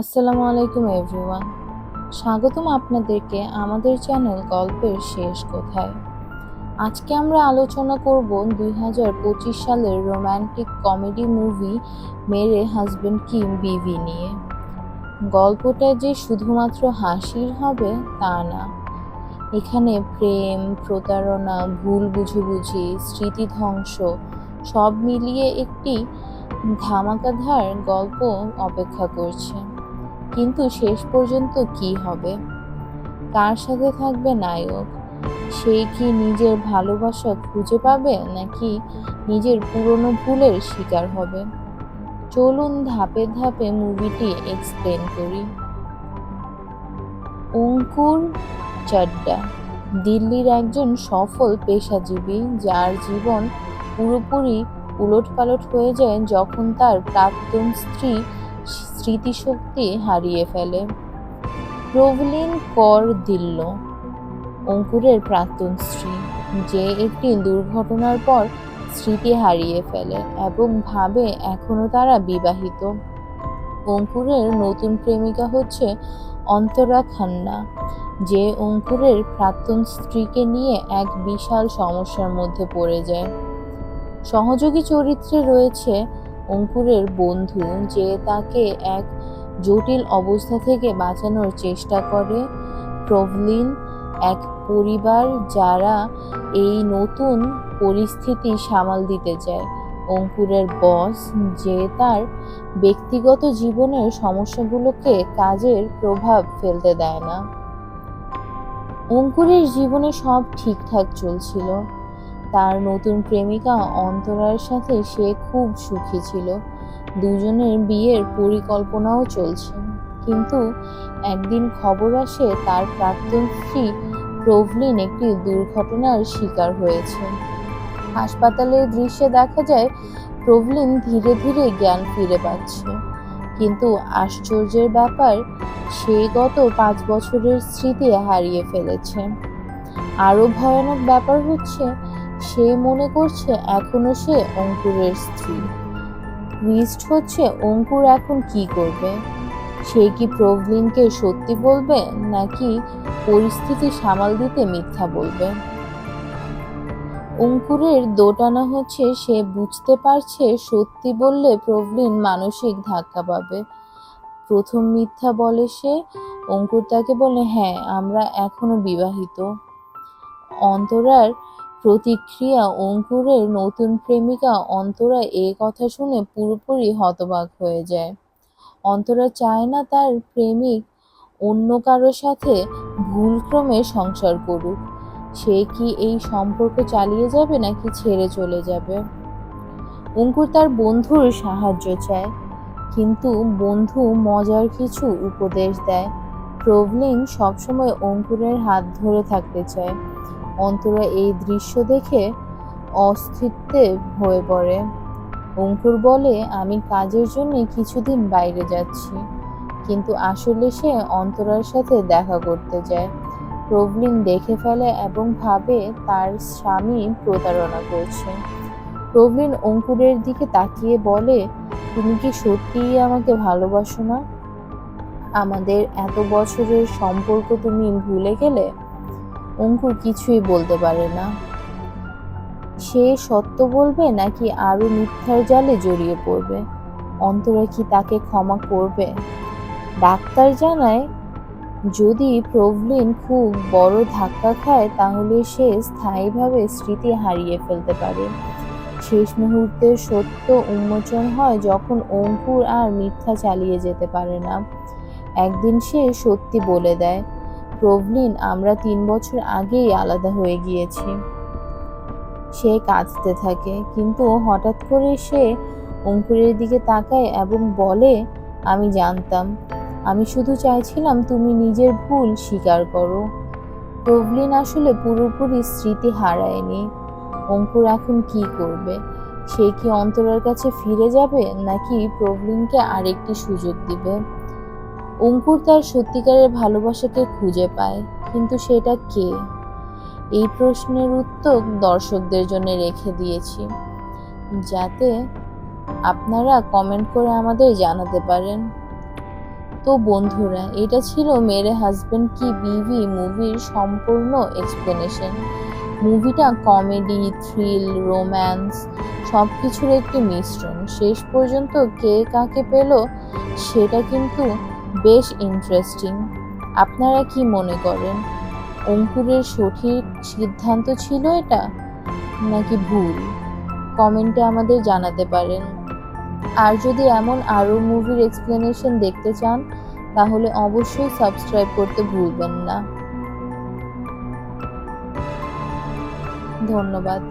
আসসালামু আলাইকুম, এভরিওয়ান। স্বাগতম আপনাদেরকে আমাদের চ্যানেল গল্পের শেষ কোথায়। আজকে আমরা আলোচনা করব দুই হাজার পঁচিশ সালের romantic comedy movie Mere husband Ki Biwi নিয়ে। গল্পটা যে শুধুমাত্র হাসির হবে তা না। এখানে প্রেম, প্রতারণা, ভুল বুঝাবুঝি স্মৃতিধ্বংস সব মিলিয়ে একটি ধামাকাধার গল্প অপেক্ষা করছে। কিন্তু শেষ পর্যন্ত কি হবে? কার সাথে থাকবে নায়ক? সে কি নিজের ভালোবাসা খুঁজে পাবে, নাকি নিজের পুরনো ভুলের শিকার হবে? চলুন ধাপে ধাপে মুভিটি এক্সপ্লেন করি। অঙ্কুর চাড্ডা, দিল্লির একজন সফল পেশাজীবী, যার জীবন পুরোপুরি উলটপালট হয়ে যায় যখন তার প্রাক্তন স্ত্রী স্মৃতিশক্তি হারিয়ে ফেলে। প্রভলিন কর দিল্ল, অঙ্কুরের প্রাক্তন স্ত্রী, যে একটি দুর্ঘটনার পর স্মৃতি হারিয়ে ফেলে এবং ভাবে এখনও তারা বিবাহিত। অঙ্কুরের নতুন প্রেমিকা হচ্ছে অন্তরা খান্না, যে অঙ্কুরের প্রাক্তন স্ত্রীকে নিয়ে এক বিশাল সমস্যার মধ্যে পড়ে যায়। সহযোগী চরিত্রে রয়েছে অঙ্কুরের বন্ধু যে তাকে এক জটিল অবস্থা থেকে বাঁচানোর চেষ্টা করে প্রভলিন এক পরিবার যারা এই নতুন পরিস্থিতি সামাল দিতে চায়। অঙ্কুরের বস যে তার ব্যক্তিগত জীবনের সমস্যাগুলোকে কাজের প্রভাব ফেলতে দেয় না। অঙ্কুরের জীবনে সব ঠিকঠাক চলছিল। তার নতুন প্রেমিকা অন্তরার সাথে সে খুব সুখী ছিল। দুজনের বিয়ের পরিকল্পনাও চলছে। কিন্তু একদিন খবর আসে, তার প্রাক্তন স্ত্রী প্রভলিন একটি দুর্ঘটনার শিকার হয়েছে। হাসপাতালের দৃশ্যে দেখা যায়, প্রভলিন ধীরে ধীরে জ্ঞান ফিরে পাচ্ছে। কিন্তু আশ্চর্যের ব্যাপার, সে গত পাঁচ বছরের স্মৃতি হারিয়ে ফেলেছে। আরও ভয়ানক ব্যাপার হচ্ছে সে মনে করছে এখনও সে অঙ্কুরের স্ত্রী। টুইস্ট হচ্ছে অঙ্কুর এখন কি করবে? সে কি প্রভলিনকে সত্যি বলবে নাকি পরিস্থিতি সামাল দিতে মিথ্যা বলবে? অঙ্কুরের দোটানা হচ্ছে সে বুঝতে পারছে সত্যি বললে প্রভলিন মানসিক ধাক্কা পাবে। প্রথম মিথ্যা বলে সে, অঙ্কুর তাকে বলে হ্যাঁ আমরা এখনও বিবাহিত। অন্তরার প্রতিক্রিয়া অঙ্কুরের নতুন প্রেমিকা অন্তরা এ কথা শুনে পুরোপুরি হতবাক হয়ে যায়। অন্তরা চায় না তার প্রেমিক অন্য কারোর সাথে ভুলক্রমে সংসার করুক। সে কি এই সম্পর্ক চালিয়ে যাবে নাকি ছেড়ে চলে যাবে? অঙ্কুর তার বন্ধুর সাহায্য চায়, কিন্তু বন্ধু মজার কিছু উপদেশ দেয়। প্রভলিন সবসময় অঙ্কুরের হাত ধরে থাকতে চায়। অন্তরা এই দৃশ্য দেখে অস্তিত্বে হয়ে পড়ে। অঙ্কুর বলে, আমি কাজের জন্য কিছুদিন বাইরে যাচ্ছি, কিন্তু আসলে সে অন্তরার সাথে দেখা করতে যায়। প্রভলিন দেখে ফেলে এবং ভাবে তার স্বামী প্রতারণা করছে। প্রভলিন অঙ্কুরের দিকে তাকিয়ে বলে, তুমি কি সত্যিই আমাকে ভালোবাসো না? আমাদের এত বছরের সম্পর্ক তুমি ভুলে গেলে অঙ্কুর কিছুই বলতে পারে না। সে সত্য বলবে নাকি আরও মিথ্যার জালে জড়িয়ে পড়বে? অন্তরা কি তাকে ক্ষমা করবে? ডাক্তার জানায়, যদি প্রভলিন খুব বড় ধাক্কা খায়, তাহলে সে স্থায়ীভাবে স্মৃতি হারিয়ে ফেলতে পারে। শেষ মুহূর্তে সত্য উন্মোচন হয় যখন অঙ্কুর আর মিথ্যা চালিয়ে যেতে পারে না। একদিন সে সত্যি বলে দেয় প্রভলিন আমরা তিন বছর আগেই আলাদা হয়ে গিয়েছি। সে কাঁদতে থাকে, কিন্তু হঠাৎ করে সে অঙ্কুরের দিকে তাকায় এবং বলে, আমি জানতাম। আমি শুধু চাইছিলাম তুমি নিজের ভুল স্বীকার করো। প্রভলিন আসলে পুরোপুরি স্মৃতি হারায়নি। অঙ্কুর এখন কি করবে? সে কি অন্তরের কাছে ফিরে যাবে, নাকি প্রভলিনকে আরেকটি সুযোগ দিবে? অঙ্কুর তার সত্যিকারের ভালোবাসাকে খুঁজে পায়, কিন্তু সেটা কে? এই প্রশ্নের উত্তর দর্শকদের জন্য রেখে দিয়েছি। যাতে আপনারা কমেন্ট করে আমাদের জানাতে পারেন। তো বন্ধুরা, এটা ছিল মেরে হাজবেন্ড কি বিভি মুভির সম্পূর্ণ এক্সপ্লেনেশন মুভিটা কমেডি থ্রিল রোম্যান্স সব কিছুর একটি মিশ্রণ। শেষ পর্যন্ত কে কাকে পেল, সেটা কিন্তু বেশ ইন্টারেস্টিং আপনারা কি মনে করেন? অঙ্কুরের সঠিক সিদ্ধান্ত ছিল এটা? নাকি ভুল? কমেন্টে আমাদের জানাতে পারেন। আর যদি এমন আরও মুভির এক্সপ্লেনেশন দেখতে চান, তাহলে অবশ্যই সাবস্ক্রাইব করতে ভুলবেন না। ধন্যবাদ।